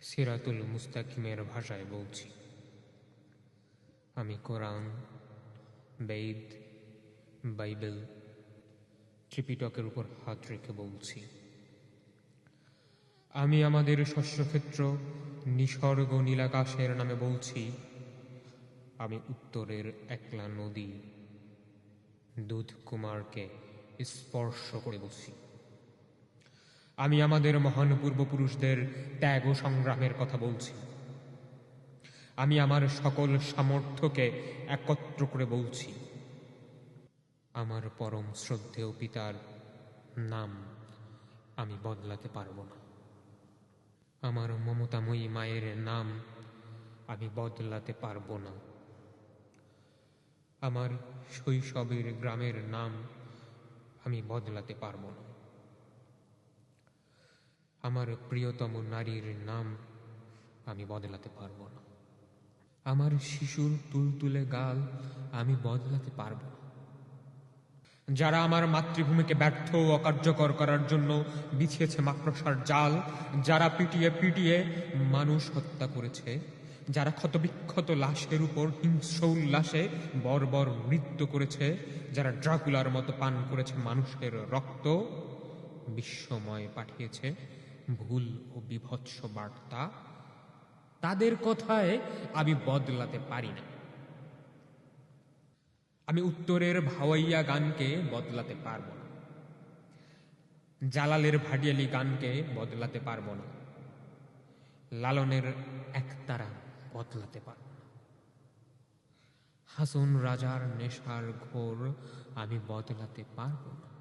সিরাতুল মুস্তাকিমের ভাষায় বলছি। আমি কোরআন, বেদ, বাইবেল, ত্রিপিটকের উপর হাত রেখে বলছি। আমি আমাদের শস্যক্ষেত্র নিসর্গ নীলাকাশের নামে বলছি। আমি উত্তরের একলা নদী দুধ কুমারকে স্পর্শ করে বলছি। আমি আমাদের মহান পূর্বপুরুষদের ত্যাগ ও সংগ্রামের কথা বলছি। আমি আমার সকল সামর্থ্যকে একত্র করে বলছি। আমার পরম শ্রদ্ধেয় পিতার নাম আমি বদলাতে পারব না। আমার মমতাময়ী মায়ের নাম আমি বদলাতে পারব না। আমার শৈশবের গ্রামের নাম আমি বদলাতে পারব না। আমার প্রিয়তম নারীর নাম আমি বদলাতে পারব না। আমার শিশুর তুলতুলে গাল আমি বদলাতে পারব না। যারা আমার মাতৃভূমিকে ব্যর্থ ও অকার্যকর করার জন্য বিছিয়েছে মাকড়সার জাল, যারা পিটিয়ে পিটিয়ে মানুষ হত্যা করেছে, যারা ক্ষতবিক্ষত লাশের উপর হিংস্র উল্লাসে বর্বর নৃত্য করেছে, যারা ড্রাকুলার মতো পান করেছে মানুষের রক্ত বিশ্বময় পাঠিয়েছে ভুল ও বিভৎস বার্তা, তাদের কথায় আমি বদলাতে পারি না। আমি উত্তরের ভাওয়াইয়া গানকে বদলাতে পারব না। জালালের ভাটিয়ালি গানকে বদলাতে পারব না। লালনের একতারা বদলাতে পারব না। হাসন রাজার নেশার ঘোর আমি বদলাতে পারব না।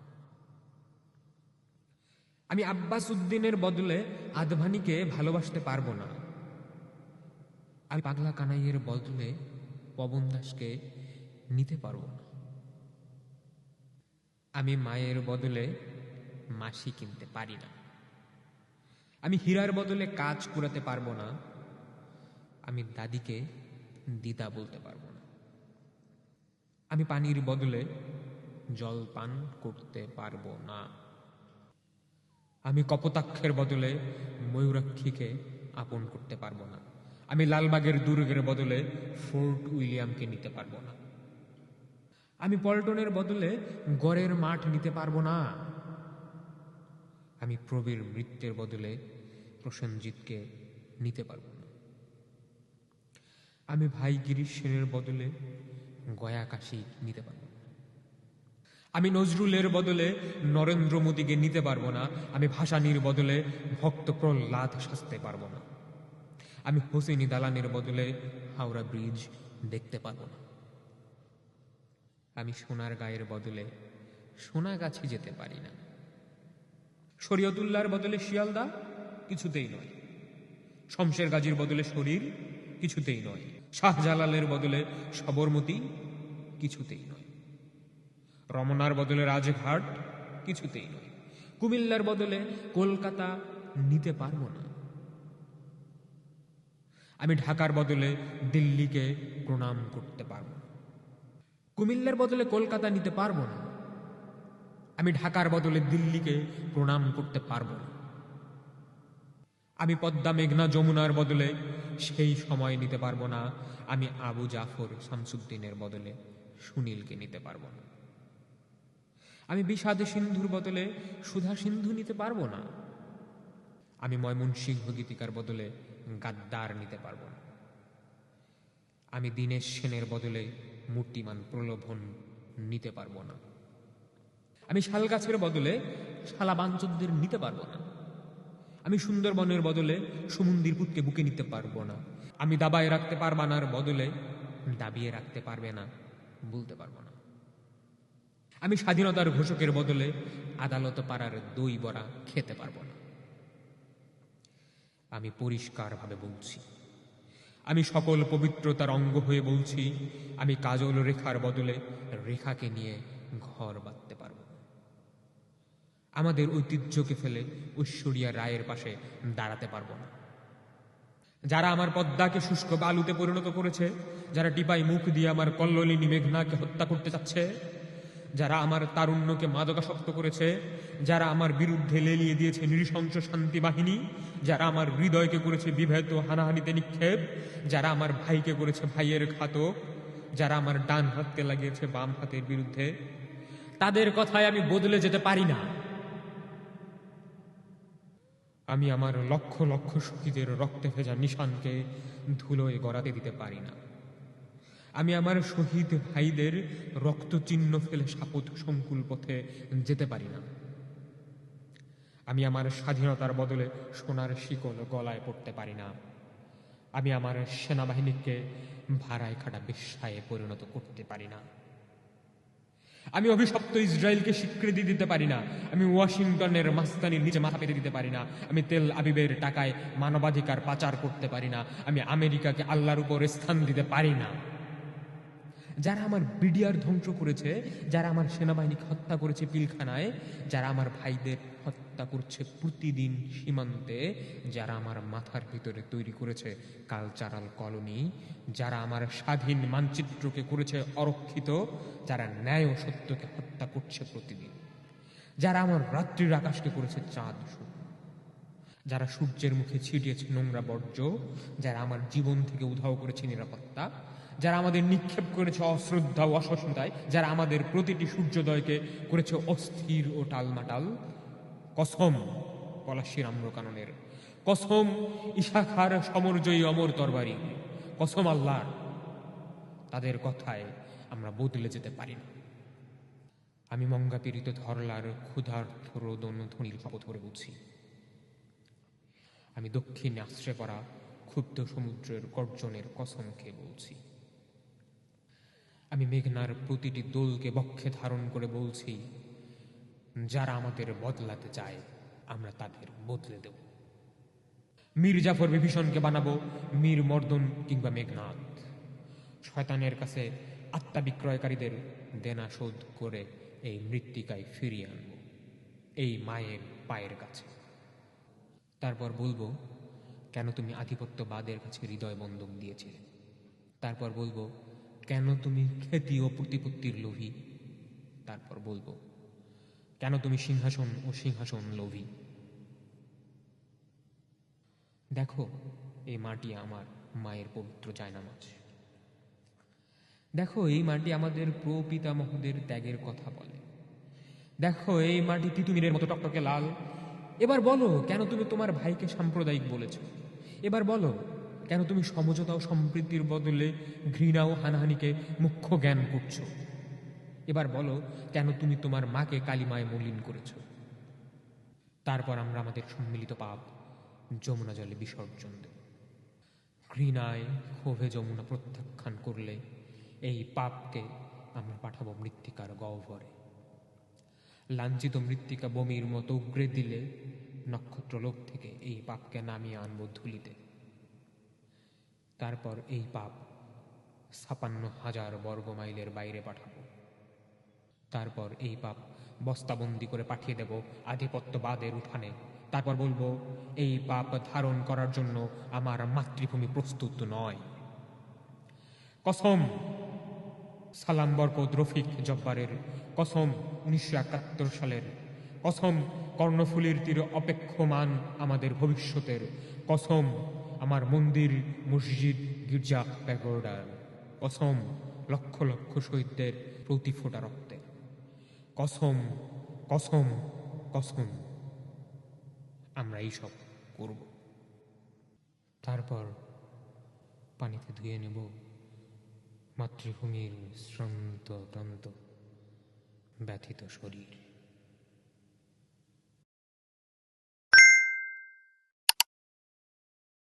আমি আব্বাস উদ্দিনের বদলে আদভানিকে ভালোবাসতে পারব না। আমি পাগলা কানাইয়ের বদলে পবন দাসকে নিতে পারব না। আমি মায়ের বদলে মাসি কিনতে পারি না। আমি হীরার বদলে কাজ কুড়াতে পারব না। আমি দাদিকে দিদা বলতে পারব না। আমি পানির বদলে জল পান করতে পারব না। আমি কপোতাক্ষের বদলে ময়ূরাক্ষীকে আপন করতে পারব না। আমি লালবাগের দুর্গের বদলে ফোর্ট উইলিয়ামকে নিতে পারব না। আমি পল্টনের বদলে গড়ের মাঠ নিতে পারব না। আমি প্রবীর মৃত্যের বদলে প্রসেনজিৎকে নিতে পারব না। আমি ভাই গিরিশ সেনের বদলে গয়া কাশি নিতে পারব আমি নজরুলের বদলে নরেন্দ্র মোদীকে নিতে পারব না। আমি ভাসানির বদলে ভক্ত প্রহ্লাদ সাজতে পারব না। আমি হোসেনি দালানের বদলে হাওড়া ব্রিজ দেখতে পারব না। আমি সোনার গায়ের বদলে সোনাগাছি যেতে পারি না। শরীয়তুল্লাহর বদলে শিয়ালদা কিছুতেই নয়। শমশের গাজীর বদলে শরীর কিছুতেই নয়। শাহজালালের বদলে সবরমতি কিছুতেই নয়। রমনার বদলে রাজঘাট কিছুতেই নয়। কুমিল্লার বদলে কলকাতা নিতে পারব না। আমি ঢাকার বদলে দিল্লিকে প্রণাম করতে পারব কুমিল্লার বদলে কলকাতা নিতে পারব না। আমি ঢাকার বদলে দিল্লিকে প্রণাম করতে পারব না। আমি পদ্মা মেঘনা যমুনার বদলে সেই সময় নিতে পারব না। আমি আবু জাফর শামসুদ্দিনের বদলে সুনীলকে নিতে পারব না। আমি বিষাদ সিন্ধুর বদলে সুধা সিন্ধু নিতে পারব না। আমি ময়মন সিংহ গীতিকার বদলে গাদ্দার নিতে পারব না। আমি দীনেশ সেনের বদলে মূর্তিমান প্রলোভন নিতে পারব না। আমি শালগাছের বদলে শালা বাঞ্চদের নিতে পারব না। আমি সুন্দরবনের বদলে সমুন্দির পুতকে বুকে নিতে পারব না। আমি দাবায় রাখতে পারবানার বদলে দাবিয়ে রাখতে পারবে না, বলতে পারব না। আমি স্বাধীনতার ঘোষকের বদলে আদালত পাড়ার দই বড়া খেতে পারব না। আমি পরিষ্কারভাবে বলছি, আমি সকল পবিত্রতার অঙ্গ হয়ে বলছি, আমি কাজল রেখার বদলে রেখাকে নিয়ে ঘর বাঁধতে পারব আমাদের ঐতিহ্যকে ফেলে ঐশ্বরিয়া রায়ের পাশে দাঁড়াতে পারব না। যারা আমার পদ্মাকে শুষ্ক বালুতে পরিণত করেছে, যারা টিপাই মুখ দিয়ে আমার কল্লোলিনী মেঘনাকে হত্যা করতে চাচ্ছে যারা আমার তারুণ্যকে মাদকাসক্ত করেছে, যারা আমার বিরুদ্ধে লেলিয়ে দিয়েছে নৃশংস শান্তি বাহিনী, যারা আমার হৃদয়কে করেছে বিভেদ হানাহানিতে নিক্ষেপ, যারা আমার ভাইকে করেছে ভাইয়ের ঘাতক, যারা আমার ডান হাতকে লাগিয়েছে বাম হাতের বিরুদ্ধে, তাদের কথায় আমি বদলে যেতে পারি না। আমি আমার লক্ষ লক্ষ শহীদের রক্তে ভেজা নিশানকে ধুলোয় গড়াতে দিতে পারি না। আমি আমার শহীদ ভাইদের রক্ত চিহ্ন ফেলে সাপথ সংকুল পথে যেতে পারি না। আমি আমার স্বাধীনতার বদলে সোনার শিকল গলায় পড়তে পারি না। আমি আমার সেনাবাহিনীকে ভাড়ায় খাটা বিশ্বায়ে পরিণত করতে পারি না। আমি অভিশপ্ত ইসরায়েলকে স্বীকৃতি দিতে পারি না। আমি ওয়াশিংটনের মাস্তানির নিচে মাথা পেতে দিতে পারি না। আমি তেল আবিবের টাকায় মানবাধিকার পাচার করতে পারি না। আমি আমেরিকাকে আল্লাহর উপর স্থান দিতে পারি না। যারা আমার বিডিআর ধ্বংস করেছে, যারা আমার সেনাবাহিনীকে হত্যা করেছে পিলখানায়, যারা আমার ভাইদের হত্যা করছে প্রতিদিন সীমান্তে, যারা আমার মাথার ভিতরে তৈরি করেছে কালচারাল কলোনি যারা আমার স্বাধীন মানচিত্রকে করেছে অরক্ষিত, যারা ন্যায় ও সত্যকে হত্যা করছে প্রতিদিন, যারা আমার রাত্রির আকাশকে করেছে চাঁদ যারা সূর্যের মুখে ছিটিয়েছে নোংরা বর্জ্য, যারা আমার জীবন থেকে উধাও করেছে নিরাপত্তা যারা আমাদের নিক্ষেপ করেছে অশ্রদ্ধা ও অসহিষ্ণুতায়, যারা আমাদের প্রতিটি সূর্যোদয়কে করেছে অস্থির ও টালমাটাল। কসম পলাশির রাম্রকাননের কসম ইশাখার সমরজয়ী অমর তরবারি। কসম আল্লাহর। তাদের কথায় আমরা বদলে যেতে পারি না। আমি মঙ্গা পীড়িত ধরলার ক্ষুধার্থ রোদন ধ্বনির শপথ করে বুঝি আমি দক্ষিণে আশ্রয় পড়া ক্ষুব্ধ সমুদ্রের গর্জনের কসম খেয়ে বলছি। আমি মেঘনার প্রতিটি দোলকে বক্ষে ধারণ করে বলছি, যারা আমাদের বদলাতে চায়, আমরা তাদের বদলে দেব। মীর জাফর বিভীষণকে বানাবো, মীর মর্দন কিংবা মেঘনাথ শয়তানের কাছে আত্মা বিক্রয়কারীদের দেনা শোধ করে এই মৃত্তিকায় ফিরিয়ে আনব, এই মায়ের পায়ের কাছে। তারপর বলব, কেন তুমি আধিপত্যবাদের কাছে হৃদয় বন্ধক দিয়েছিলে? তারপর বলব কেন তুমি খ্যাতি ও প্রতিপত্তির লোভী? তারপর বলব, কেন তুমি সিংহাসন ও সিংহাসন লোভী? দেখো, এই মাটি আমার মায়ের পবিত্র জায়নামাজ। দেখো, এই মাটি আমাদের প্রপিতামহদের ত্যাগের কথা বলে। দেখো, এই মাটি তিতুমিরের মতো টকটকে লাল। এবার বলো, কেন তুমি তোমার ভাইকে সাম্প্রদায়িক বলেছ? এবার বলো কেন তুমি সমঝোতা ও সম্প্রীতির বদলে ঘৃণা ও হানাহানিকে মুখ্য জ্ঞান করছ? এবার বলো, কেন তুমি তোমার মাকে কালিমায় মলিন করেছ? তারপর আমরা আমাদের সম্মিলিত পাপ, যমুনা জলে বিসর্জন দেব। ঘৃণায় ক্ষোভে যমুনা প্রত্যাখ্যান করলে এই পাপকে আমরা পাঠাবো মৃত্তিকার গহ্বরে। লাঞ্ছিত মৃত্তিকা বমির মতো উগড়ে দিলে নক্ষত্রলোক থেকে এই পাপকে নামিয়ে আনব ধুলিতে। তারপর এই পাপ ছাপান্ন হাজার বর্গ মাইলের বাইরে পাঠাবো। তারপর এই পাপ বস্তাবন্দি করে পাঠিয়ে দেব আধিপত্যবাদের উঠানে। তারপর বলব, এই পাপ ধারণ করার জন্য আমার মাতৃভূমি প্রস্তুত নয়। কসম, সালাম বরকত রফিক জব্বারের। কসম, উনিশশো একাত্তর সালের। কসম, কর্ণফুলীর তীরে অপেক্ষমান আমাদের ভবিষ্যতের। কসম আমার মন্দির, মসজিদ, গির্জা প্যাগোডার কসম লক্ষ লক্ষ শহীদদের প্রতি ফোটা রক্তের কসম কসম কসম আমরা এইসব করব। তারপর পানিতে ধুয়ে নেব মাতৃভূমির শ্রান্ত ক্লান্ত ব্যথিত শরীর।